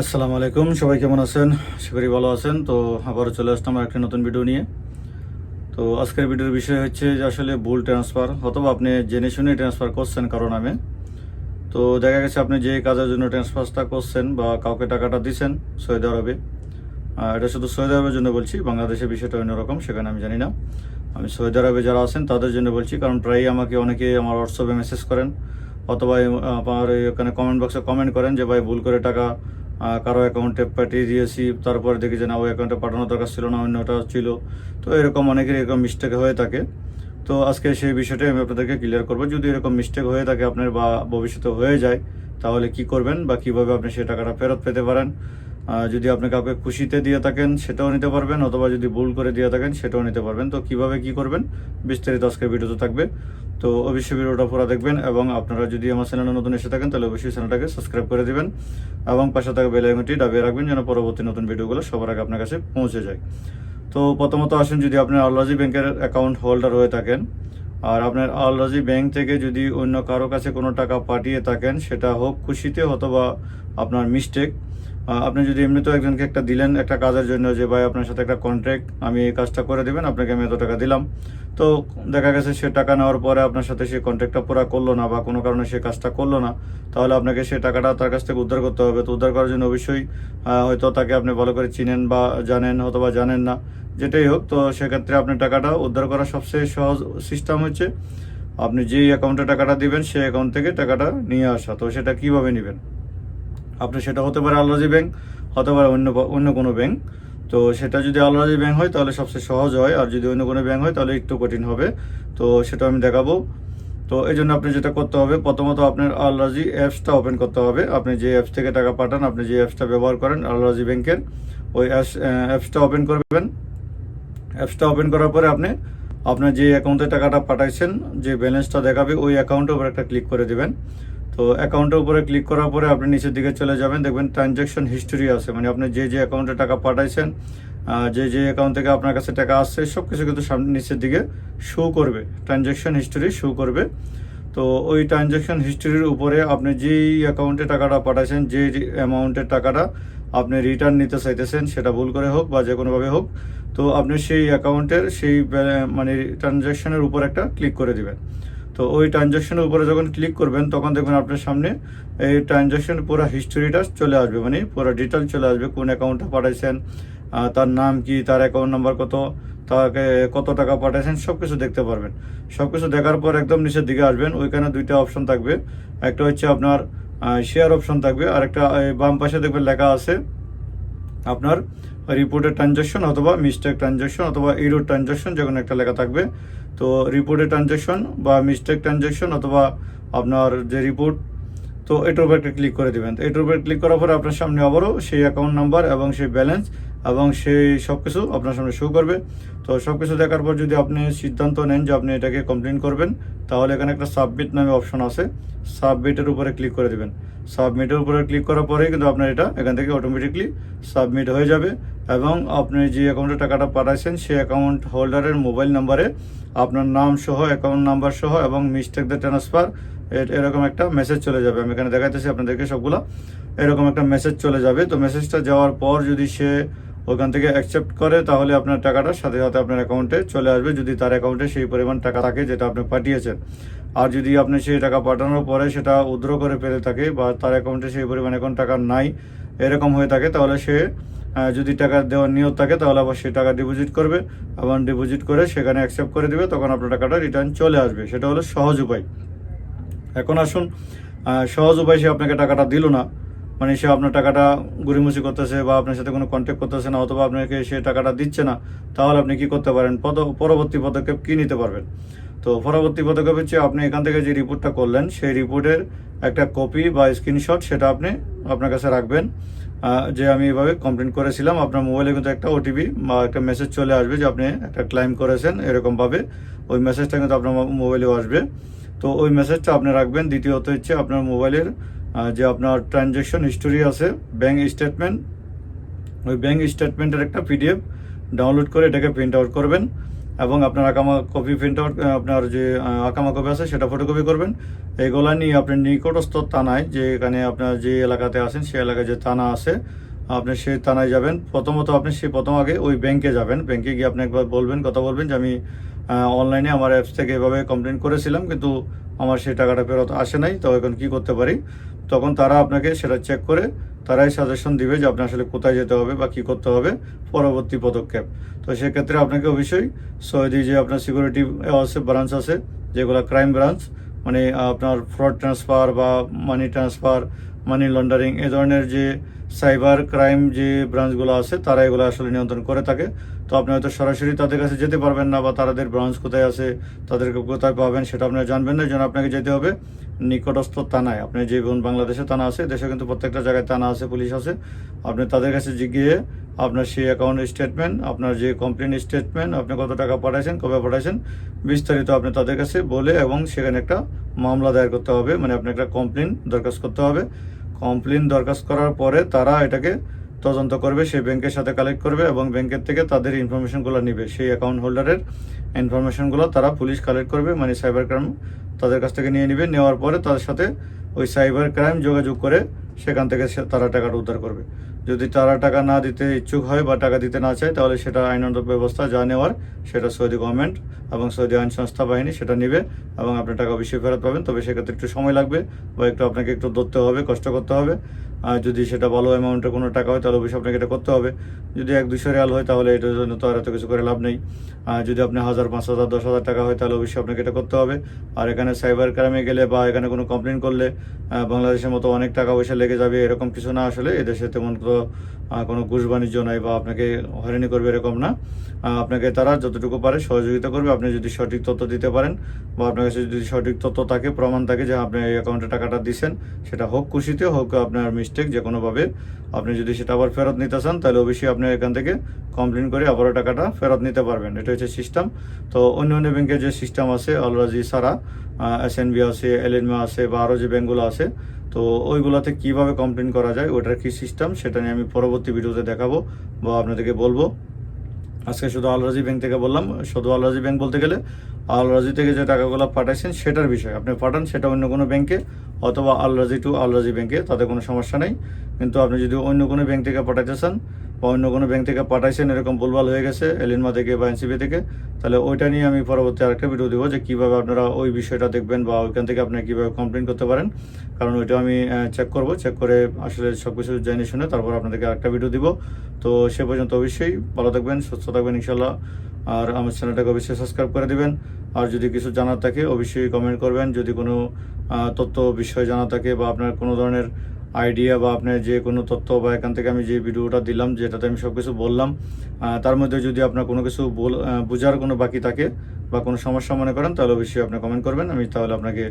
আসসালামু আলাইকুম, সবাই কেমন আছেন? করি ভালো আছেন। তো আবারও চলে আসলাম একটা নতুন ভিডিও নিয়ে। তো আজকের ভিডিওর বিষয় হচ্ছে যে আসলে ভুল ট্রান্সফার অথবা আপনি জেনে শুনে ট্রান্সফার করছেন কারও নামে। তো দেখা গেছে আপনি যে কাজের জন্য ট্রান্সফারটা করছেন বা কাউকে টাকাটা দিচ্ছেন সৌদি আরবে। এটা শুধু সৌদি আরবের জন্য বলছি, বাংলাদেশের বিষয়টা অন্যরকম, সেখানে আমি জানি না। আমি সৌদি আরবে যারা আছেন, তাদের জন্য বলছি, কারণ প্রায়ই আমাকে অনেকে আমার হোয়াটসঅ্যাপে মেসেজ করেন, অথবা আমার এই ওখানে কমেন্ট বক্সে কমেন্ট করেন যে, ভাই, ভুল করে টাকা কারও অ্যাকাউন্টে পাঠিয়ে দিয়েছি, তারপরে দেখি যে না ওই অ্যাকাউন্টে পাঠানোর দরকার ছিল না, অন্যটা ছিল। তো এরকম অনেকের এরকম মিস্টেক হয়ে থাকে। তো আজকে সেই বিষয়টাই আমি আপনাদেরকে ক্লিয়ার করব। যদি এরকম মিস্টেক হয়ে থাকে আপনার বা ভবিষ্যতে হয়ে যায়, তাহলে কি করবেন বা কীভাবে আপনি সেই টাকাটা ফেরত পেতে পারেন? যদি আপনি কাউকে খুশিতে দিয়ে থাকেন, সেটাও নিতে পারবেন, অথবা যদি ভুল করে দিয়ে থাকেন, সেটাও নিতে পারবেন। তো কীভাবে কি করবেন? বিস্তারিত আজকের ভিডিওতে থাকবে। তো অবশ্যই ভিডিওটা পুরো দেখবেন এবং আপনারা যদি আমার চ্যানেলে নতুন এসে থাকেন, তাহলে অবশ্যই চ্যানেলটাকে সাবস্ক্রাইব করে দেবেন এবং পাশে থাকা বেল আইকনটি দাবিয়ে রাখবেন যেন পরবর্তী নতুন ভিডিওগুলো সবার আগে আপনার কাছে পৌঁছে যায়। তো প্রথমত আসেন, যদি আপনার আল্লাজি ব্যাংকের অ্যাকাউন্ট হোল্ডার হয়ে থাকেন, আর আপনার আলরাজি ব্যাংক থেকে যদি অন্য কারও কাছে কোনো টাকা পাঠিয়ে থাকেন, সেটা হোক খুশিতে অথবা আপনার মিস্টেক আপনি যদি এমনিতেও একজনকে একটা দিলেন একটা কাজের জন্য যে, ভাই, আপনার সাথে একটা কন্ট্রাক্ট আমি এই কাজটা করে দেবেন, আপনাকে আমি এত টাকা দিলাম। তো দেখা গেছে সে টাকা নেওয়ার পরে আপনার সাথে সে কন্ট্রাক্টটা পুরো করল না বা কোনো কারণে সে কাজটা করল না, তাহলে আপনাকে সে টাকাটা তার কাছ থেকে উদ্ধার করতে হবে। তো উদ্ধার করার জন্য অবশ্যই হয়তো তাকে আপনি ভালো করে চিনেন বা জানেন অথবা জানেন না, যেটাই হোক, তো সেক্ষেত্রে আপনি টাকাটা উদ্ধার করার সবচেয়ে সহজ সিস্টেম হচ্ছে, আপনি যেই অ্যাকাউন্টে টাকাটা দিবেন, সেই অ্যাকাউন্ট থেকে টাকাটা নিয়ে আসা। তো সেটা কীভাবে নেবেন? আপনি সেটা হতে পারে আল্লাজি ব্যাংক, হতে পারে অন্য অন্য কোনো ব্যাংক। তো সেটা যদি আল্লাজি ব্যাংক হয়, তাহলে সবচেয়ে সহজ হয়। আর যদি অন্য কোনো ব্যাংক হয়, তাহলে একটু কঠিন হবে। তো সেটা আমি দেখাবো। তো এই জন্য আপনি যেটা করতে হবে, প্রথমত আপনার আল্লাজি অ্যাপসটা ওপেন করতে হবে। আপনি যে অ্যাপস থেকে টাকা পাঠান, আপনি যে অ্যাপসটা ব্যবহার করেন আল্লাজি ব্যাংকের, ওই অ্যাপসটা ওপেন করবেন। অ্যাপসটা ওপেন করার পরে আপনি আপনার যে অ্যাকাউন্টে টাকাটা পাঠাইছেন, যে ব্যালেন্সটা দেখাবে, ওই অ্যাকাউন্টের উপর একটা ক্লিক করে দিবেন। তো অ্যাকাউন্টের উপরে ক্লিক করার পরে আপনি নিচের দিকে চলে যাবেন, দেখবেন ট্রানজ্যাকশন হিস্টোরি আছে। মানে আপনি যে যে অ্যাকাউন্টে টাকা পাঠাইছেন যে যে অ্যাকাউন্ট থেকে আপনার কাছে টাকা আসছে সব কিছু কিন্তু সামনে নিচের দিকে শো করবে। ট্রানজ্যাকশন হিস্টোরি শো করবে। তো ওই ট্রানজ্যাকশন হিস্টোরির উপরে আপনি যেই অ্যাকাউন্টে টাকাটা পাঠাইছেন, যে অ্যামাউন্টের টাকাটা আপনি রিটার্ন নিতে চাইতেছেন, সেটা ভুল করে হোক বা যে কোনোভাবে হোক, তো আপনি সেই অ্যাকাউন্টের সেই মানে ট্রানজ্যাকশনের উপর একটা ক্লিক করে দিবেন। তো ওই ট্রানজ্যাকশনের উপরে যখন ক্লিক করবেন, তখন দেখবেন আপনার সামনে এই ট্রানজ্যাকশন পুরো হিস্টোরিটা চলে আসবে। মানে পুরো ডিটেল চলে আসবে, কোন অ্যাকাউন্টটা পাঠাইছেন তার নাম কি, তার অ্যাকাউন্ট নাম্বার কত, তাকে কত টাকা পাঠাইছেন সব কিছু দেখতে পারবেন। সব কিছু দেখার পর একদম নিচের দিকে আসবেন। ওইখানে দুইটা অপশন থাকবে। একটা হচ্ছে আপনার শেয়ার অপশন থাকবে। আর একটা বাম পাশে দেখবেন লেখা আছে আপনার রিপোর্টেড ট্রানজ্যাকশন অথবা মিস্টেক ট্রানজ্যাকশন অথবা ইরো ট্রানজ্যাকশন যে কোনো একটা লেখা থাকবে। তো রিপোর্টেড ট্রানজ্যাকশন বা মিস্টেক ট্রানজ্যাকশন অথবা আপনার যে রিপোর্ট তো এটার উপর একটা ক্লিক করে দেবেন। এটার উপর ক্লিক করার পরে আপনার সামনে আবারও সেই অ্যাকাউন্ট নাম্বার এবং সেই ব্যালেন্স এবং সেই সব কিছু আপনার সামনে শো করবে। তো সব কিছু দেখার পর যদি আপনি সিদ্ধান্ত নেন যে আপনি এটাকে কমপ্লেন করবেন, তাহলে এখানে একটা সাবমিট নামে অপশন আছে। সাবমিটের উপরে ক্লিক করে দিবেন। সাবমিটের উপরে ক্লিক করার পরে কিন্তু আপনার এটা এখান থেকে অটোমেটিকলি সাবমিট হয়ে যাবে এবং আপনি যে অ্যাকাউন্টে টাকাটা পাঠাইছেন, সেই অ্যাকাউন্ট হোল্ডারের মোবাইল নাম্বারে আপনার নাম সহ অ্যাকাউন্ট নাম্বার সহ এবং মিস্টেক দ্য ট্রান্সফার এরকম একটা মেসেজ চলে যাবে। আমি এখানে দেখাইতেছি আপনাদেরকে সবগুলো। এরকম একটা মেসেজ চলে যাবে। তো মেসেজটা যাওয়ার পর যদি সে ওখান থেকে অ্যাকসেপ্ট করে তাহলে আপনার টাকাটা সাথে সাথে আপনার অ্যাকাউন্টে চলে আসবে। যদি তার অ্যাকাউন্টে সেই পরিমাণ টাকা থাকে যেটা আপনি পাঠিয়েছেন। আর যদি আপনি সেই টাকা পাঠানোর পরে সেটা উদ্র করে ফেলে থাকে বা তার অ্যাকাউন্টে সেই পরিমাণ এখন টাকা নাই, এরকম হয়ে থাকে, তাহলে সে যদি টাকা দেওয়ার নিয়োগ থাকে, তাহলে আবার সে টাকা ডিপোজিট করবে। এবং ডিপোজিট করে সেখানে অ্যাকসেপ্ট করে দেবে, তখন আপনার টাকাটা রিটার্ন চলে আসবে। সেটা হলো সহজ উপায়। এখন আসুন সহজ উপায় সে আপনাকে টাকাটা দিল না। মানে সে আপনার টাকাটা গুড়িমুচি করতেছে বা আপনার সাথে কোনো কন্ট্যাক্ট করতেছে না, অথবা আপনাকে সে টাকাটা দিচ্ছে না, তাহলে আপনি কি করতে পারেন? পদ- পরবর্তী পদক্ষেপ কি নিতে পারবেন? তো পরবর্তী পদক্ষেপ হচ্ছে আপনি এখান থেকে যে রিপোর্টটা করলেন, সেই রিপোর্টের একটা কপি বা স্ক্রিনশট সেটা আপনি আপনার কাছে রাখবেন। যে আমি এভাবে কমপ্লেন করেছিলাম, আপনার মোবাইলে কিন্তু একটা ওটিপি বা একটা মেসেজ চলে আসবে যে আপনি একটা ক্লাইম করেছেন এরকমভাবে। ওই মেসেজটা কিন্তু আপনার মোবাইলেও আসবে। তো ওই মেসেজটা আপনি রাখবেন। দ্বিতীয়ত হচ্ছে আপনার মোবাইলের যে আপনার ট্রানজ্যাকশন হিস্টোরি আছে ব্যাঙ্ক স্টেটমেন্ট ওই ব্যাঙ্ক স্টেটমেন্টের একটা পিডিএফ ডাউনলোড করে এটাকে প্রিন্ট আউট করবেন এবং আপনার আকামা কপি প্রিন্ট আউট আপনার যে আকামা কপি আছে সেটা ফটোকপি করবেন। এগুলা নিয়ে আপনি নিকটস্থ থানায়, যে এখানে আপনার যে এলাকাতে আছেন সেই এলাকায় যে থানা আছে, আপনি সেই থানায় যাবেন। প্রথমত আপনি সেই প্রথম আগে ওই ব্যাংকে যাবেন। ব্যাংকে গিয়ে আপনি একবার বলবেন, কথা বলবেন যে আমি অনলাইনে আমার অ্যাপস থেকে এভাবে কমপ্লেন করেছিলাম, কিন্তু আমার সেই টাকাটা ফেরত আসে নাই তো এখন কি করতে পারি? তখন তারা আপনাকে সেটা চেক করে, তারাই সাজেশন দিবে যে আপনি আসলে কোথায় যেতে হবে বা কি করতে হবে পরবর্তী পদক্ষেপ। তো সেক্ষেত্রে আপনাকে অবশ্যই সৌদি যে আপনার সিকিউরিটি আছে ব্রাঞ্চ আছে, যেগুলো ক্রাইম ব্রাঞ্চ মানে আপনার ফ্রড ট্রান্সফার বা মানি ট্রান্সফার মানি লন্ডারিং এ ধরনের যে সাইবার ক্রাইম যে ব্রাঞ্চগুলো আছে, তারা এগুলো আসলে নিয়ন্ত্রণ করে থাকে। তো আপনি হয়তো সরাসরি তাদের কাছে যেতে পারবেন না বা তাদের ব্রাঞ্চ কোথায় আছে, তাদেরকে কোথায় পাবেন সেটা আপনারা জানবেন না জন্য আপনাকে যেতে হবে নিকটস্থ থানায়। আপনি যে বাংলাদেশে থানা আছে, দেশে কিন্তু প্রত্যেকটা জায়গায় থানা আছে, পুলিশ আছে। আপনি তাদের কাছে গিয়ে আপনার সেই অ্যাকাউন্ট স্টেটমেন্ট আপনার যে কমপ্লেন স্টেটমেন্ট আপনি কত টাকা পাঠাইছেন, কবে পাঠাইছেন, বিস্তারিত আপনি তাদের কাছে বলে এবং সেখানে একটা মামলা দায়ের করতে হবে। মানে আপনি একটা কমপ্লেন দরখাস্ত করতে হবে। কমপ্লেন দরখাস্ত করার পরে তারা এটাকে তদন্ত করবে, সেই ব্যাংকের সাথে কালেক্ট করবে এবং ব্যাংকের থেকে তাদের ইনফরমেশনগুলো নেবে। সেই অ্যাকাউন্ট হোল্ডারের ইনফরমেশনগুলো তারা পুলিশ কালেক্ট করবে মানে সাইবার ক্রাইম তাদের কাছ থেকে নিয়ে নেবে। নেওয়ার পরে তাদের সাথে ওই সাইবার ক্রাইম যোগাযোগ করে সেখান থেকে তারা টাকাটা উদ্ধার করবে। যদি তারা টাকা না দিতে ইচ্ছুক হয় বা টাকা দিতে না চায়, তাহলে সেটা আইনত ব্যবস্থা যা নেওয়ার সেটা সৌদি গভর্নমেন্ট এবং সৌদি আইন সংস্থা বাহিনী সেটা নেবে এবং আপনি টাকা অবশ্যই ফেরত পাবেন। তবে সেক্ষেত্রে একটু সময় লাগবে বা একটু আপনাকে একটু ধরতে হবে, কষ্ট করতে হবে। আর যদি সেটা ভালো অ্যামাউন্টের কোনো টাকা হয়, তাহলে অবশ্যই আপনাকে এটা করতে হবে। যদি এক দুশো রিয়াল হয়, তাহলে এটার জন্য তো আর এত কিছু করে লাভ নেই। আর যদি আপনি হাজার, পাঁচ হাজার, দশ হাজার টাকা হয়, তাহলে অবশ্যই আপনাকে এটা করতে হবে। আর এখানে সাইবার ক্রাইমে গেলে বা এখানে কোনো কমপ্লেন করলে বাংলাদেশের মতো অনেক টাকা পয়সা লেগে যাবে, এরকম কিছু না আসলে। এদেশে তেমন তো কোনো ঘুষ বাণিজ্য নাই বা আপনাকে হয়রানি করবে এরকম না। আপনাকে তারা যতটুকু পারে সহযোগিতা করবে। আপনি যদি সঠিক তথ্য দিতে পারেন বা আপনার কাছে যদি সঠিক তথ্য থাকে, প্রমাণ থাকে যে আপনি এই অ্যাকাউন্টে টাকাটা দিচ্ছেন সেটা হোক খুশিতে হোক আপনার মিস্টেক যে কোনোভাবে, আপনি যদি সেটা আবার ফেরত নিতে চান, তাহলে অবশ্যই আপনি এখান থেকে কমপ্লেন করে আবারও টাকাটা ফেরত নিতে পারবেন। এটা হচ্ছে সিস্টেম তো অন্য অন্য ব্যাংকের যে সিস্টেম আছে অলরাজি সারা এস এন বি আছে এলএনমা আছে বা আরও যে ব্যাঙ্কগুলো আছে তো ওইগুলোতে কীভাবে কমপ্লেন করা যায় ওটার কি সিস্টেম সেটা নিয়ে আমি পরবর্তী ভিডিওতে দেখাবো বা আপনাদেরকে বলব। আজকে শুধু আলরাজি ব্যাংক থেকে বললাম, শুধু আলরাজি ব্যাংক বলতে গেলে আলরাজি থেকে যে টাকাগুলো পাঠাইছেন, সেটার বিষয়। আপনি পাঠান, সেটা অন্য কোনো ব্যাংকে অথবা আলরাজি টু আলরাজি ব্যাংকে তাতে কোনো সমস্যা নেই। কিন্তু আপনি যদি অন্য কোনো ব্যাংক থেকে পাঠাইতে চান বা অন্য কোনো ব্যাংক থেকে পাঠাইছেন, এরকম ভুলভাল হয়ে গেছে এলিনমা থেকে বা এনসিবি থেকে, তাহলে ওইটা নিয়ে আমি পরবর্তী আরেকটা ভিডিও দেবো যে কীভাবে আপনারা ওই বিষয়টা দেখবেন বা ওইখান থেকে আপনি কীভাবে কমপ্লেন করতে পারেন। কারণ ওইটা আমি চেক করব চেক করে আসলে সব কিছু জেনে শুনে তারপর আপনাদেরকে আরেকটা ভিডিও দিব। তো সে পর্যন্ত অবশ্যই ভালো থাকবেন, সুস্থ থাকবেন ইনশাল্লাহ আর আমার চ্যানেলটাকে অবশ্যই সাবস্ক্রাইব করে দিবেন। আর যদি কিছু জানার থাকে অবশ্যই কমেন্ট করবেন। যদি কোনো তথ্য, বিষয় জানা থাকে বা আপনার কোনো ধরনের আইডিয়া বা আপনার যে কোনো তথ্য বা এখান থেকে আমি যে ভিডিওটা দিলাম, যেটাতে আমি সব কিছু বললাম তার মধ্যে যদি আপনার কোনো কিছু বল বোঝার কোনো বাকি থাকে বা কোনো সমস্যা মনে করেন, তাহলে অবশ্যই আপনি কমেন্ট করবেন। আমি তাহলে আপনাকে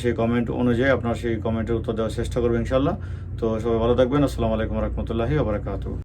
সেই কমেন্ট অনুযায়ী আপনার সেই কমেন্টের উত্তর দেওয়ার চেষ্টা করব ইনশাল্লাহ তো সবাই ভালো থাকবেন। আসসালামু আলাইকুম রহমতুল্লাহি আবরাকাতু